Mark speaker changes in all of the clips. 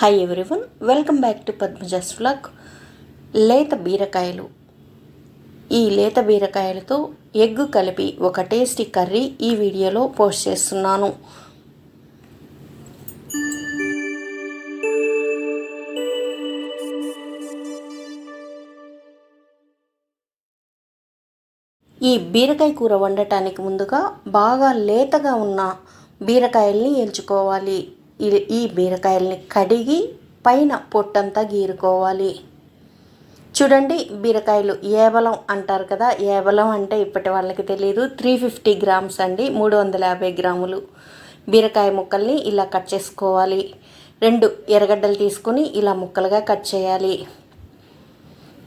Speaker 1: Hi everyone welcome back to Padmaja's vlog లేత బీరకాయలు. ఈ లేత బీరకాయలతో ఎగ్ కలిపి ఒక టేస్టీ కర్రీ ఈ వీడియోలో పోస్ట్ చేస్తున్నాను. ఈ బీరకాయ కూర వండటానికి ముందుగా బాగా లేతగా ఉన్న బీరకాయల్ని ఎంచుకోవాలి ఈ- ఈ బీరకాయల్ని కడిగి పైన పొట్టంతా గీరుకోవాలి. చూడండి బీరకాయలు ఏబలం అంటారు కదా ఏబలం అంటే ఇప్పటి వాళ్ళకి తెలియదు త్రీ ఫిఫ్టీ గ్రామ్స్ అండి మూడు వందల యాభై గ్రాములు. బీరకాయ ముక్కల్ని ఇలా కట్ చేసుకోవాలి. రెండు ఎర్రగడ్డలు తీసుకొని ఇలా ముక్కలుగా కట్ చేయాలి.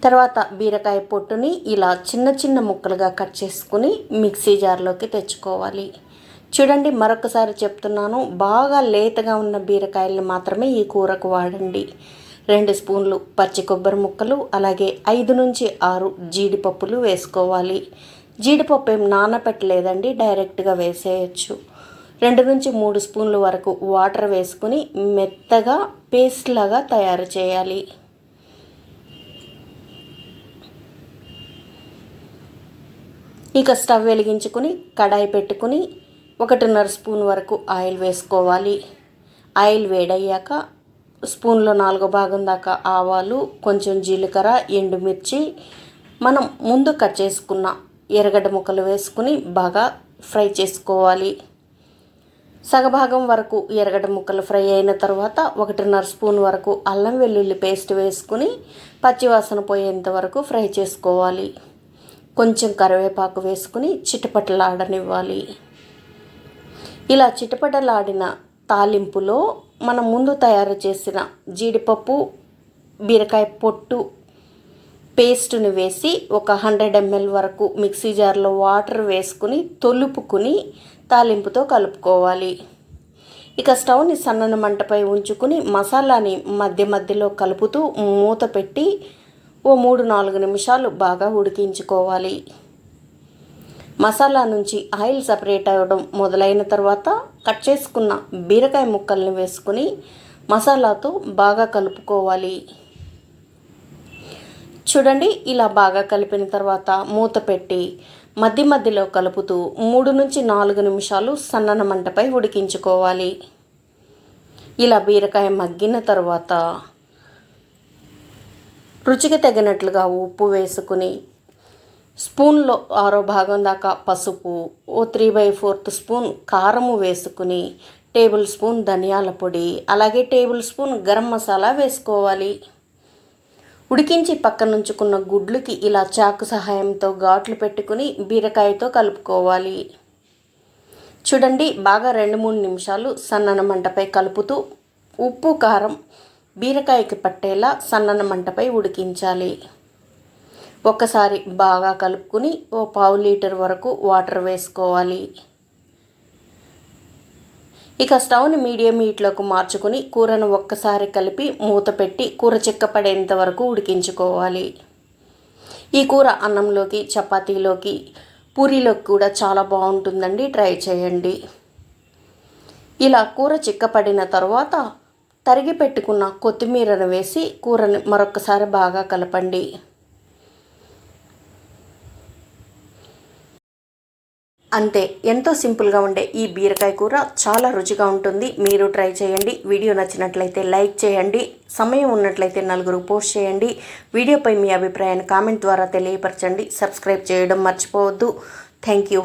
Speaker 1: తర్వాత బీరకాయ పొట్టుని ఇలా చిన్న చిన్న ముక్కలుగా కట్ చేసుకుని మిక్సీ జార్లోకి తెచ్చుకోవాలి. చూడండి మరొకసారి చెప్తున్నాను. బాగా లేతగా ఉన్న బీరకాయలను మాత్రమే ఈ కూరకు వాడండి. రెండు స్పూన్లు పచ్చి కొబ్బరి ముక్కలు అలాగే ఐదు నుంచి ఆరు జీడిపప్పులు వేసుకోవాలి. జీడిపప్పు ఏం నానపెట్టలేదండి డైరెక్ట్గా వేసేయచ్చు. రెండు నుంచి మూడు స్పూన్ల వరకు వాటర్ వేసుకుని మెత్తగా పేస్ట్ లాగా తయారు చేయాలి. ఇక స్టవ్ వెలిగించుకుని కడాయి పెట్టుకుని ఒకటిన్నర స్పూన్ వరకు ఆయిల్ వేసుకోవాలి. ఆయిల్ వేడయ్యాక స్పూన్లో నాలుగో భాగం దాకా ఆవాలు కొంచెం జీలకర్ర ఎండుమిర్చి. మనం ముందు కట్ చేసుకున్న ఎర్రగడ్డ ముక్కలు వేసుకుని బాగా ఫ్రై చేసుకోవాలి. సగభాగం వరకు ఎర్రగడ్డ ముక్కలు ఫ్రై అయిన తర్వాత ఒకటిన్నర స్పూన్ వరకు అల్లం వెల్లుల్లి పేస్ట్ వేసుకుని పచ్చివాసన పోయేంత వరకు ఫ్రై చేసుకోవాలి. కొంచెం కరివేపాకు వేసుకుని చిటపటలాడనివ్వాలి. ఇలా చిటపటలాడిన తాలింపులో మనం ముందు తయారు చేసిన జీడిపప్పు బీరకాయ పొట్టు పేస్టుని వేసి ఒక హండ్రెడ్ ఎంఎల్ వరకు మిక్సీ జార్లో వాటర్ వేసుకుని తొలుపుకుని తాలింపుతో కలుపుకోవాలి. ఇక స్టవ్ని సన్నని మంటపై ఉంచుకుని మసాలాని మధ్య మధ్యలో కలుపుతూ మూత పెట్టి ఓ మూడు నాలుగు నిమిషాలు బాగా ఉడికించుకోవాలి. మసాలా నుంచి ఆయిల్ సపరేట్ అవ్వడం మొదలైన తర్వాత కట్ చేసుకున్న బీరకాయ ముక్కల్ని వేసుకుని మసాలాతో బాగా కలుపుకోవాలి. చూడండి ఇలా బాగా కలిపిన తర్వాత మూత పెట్టి మధ్య మధ్యలో కలుపుతూ మూడు నుంచి నాలుగు నిమిషాలు సన్నన మంటపై ఉడికించుకోవాలి. ఇలా బీరకాయ మగ్గిన తర్వాత రుచికి తగినట్లుగా ఉప్పు వేసుకుని స్పూన్లో ఆరో భాగం దాకా పసుపు ఓ త్రీ బై ఫోర్త్ స్పూన్ కారము వేసుకుని టేబుల్ స్పూన్ ధనియాల పొడి అలాగే టేబుల్ స్పూన్ గరం మసాలా వేసుకోవాలి. ఉడికించి పక్కనుంచుకున్న గుడ్లుకి ఇలా చాకు సహాయంతో ఘాట్లు పెట్టుకుని బీరకాయతో కలుపుకోవాలి. చూడండి బాగా రెండు మూడు నిమిషాలు సన్నన మంటపై కలుపుతూ ఉప్పు కారం బీరకాయకి పట్టేలా సన్నన మంటపై ఉడికించాలి. ఒక్కసారి బాగా కలుపుకుని ఓ పావు లీటర్ వరకు వాటర్ వేసుకోవాలి. ఇక స్టవ్ని మీడియం హీట్లోకి మార్చుకుని కూరను ఒక్కసారి కలిపి మూత పెట్టి కూర చిక్కపడేంత వరకు ఉడికించుకోవాలి. ఈ కూర అన్నంలోకి చపాతీలోకి పూరీలోకి కూడా చాలా బాగుంటుందండి. ట్రై చేయండి. ఇలా కూర చిక్కపడిన తర్వాత తరిగి పెట్టుకున్న కొత్తిమీరను వేసి కూరని మరొకసారి బాగా కలపండి. అంతే ఎంతో సింపుల్గా ఉండే ఈ బీరకాయ కూర చాలా రుచిగా ఉంటుంది. మీరు ట్రై చేయండి. వీడియో నచ్చినట్లయితే లైక్ చేయండి. సమయం ఉన్నట్లయితే నలుగురు పోస్ట్ చేయండి. వీడియోపై మీ అభిప్రాయాన్ని కామెంట్ ద్వారా తెలియపరచండి. సబ్స్క్రైబ్ చేయడం మర్చిపోవద్దు. Thank you.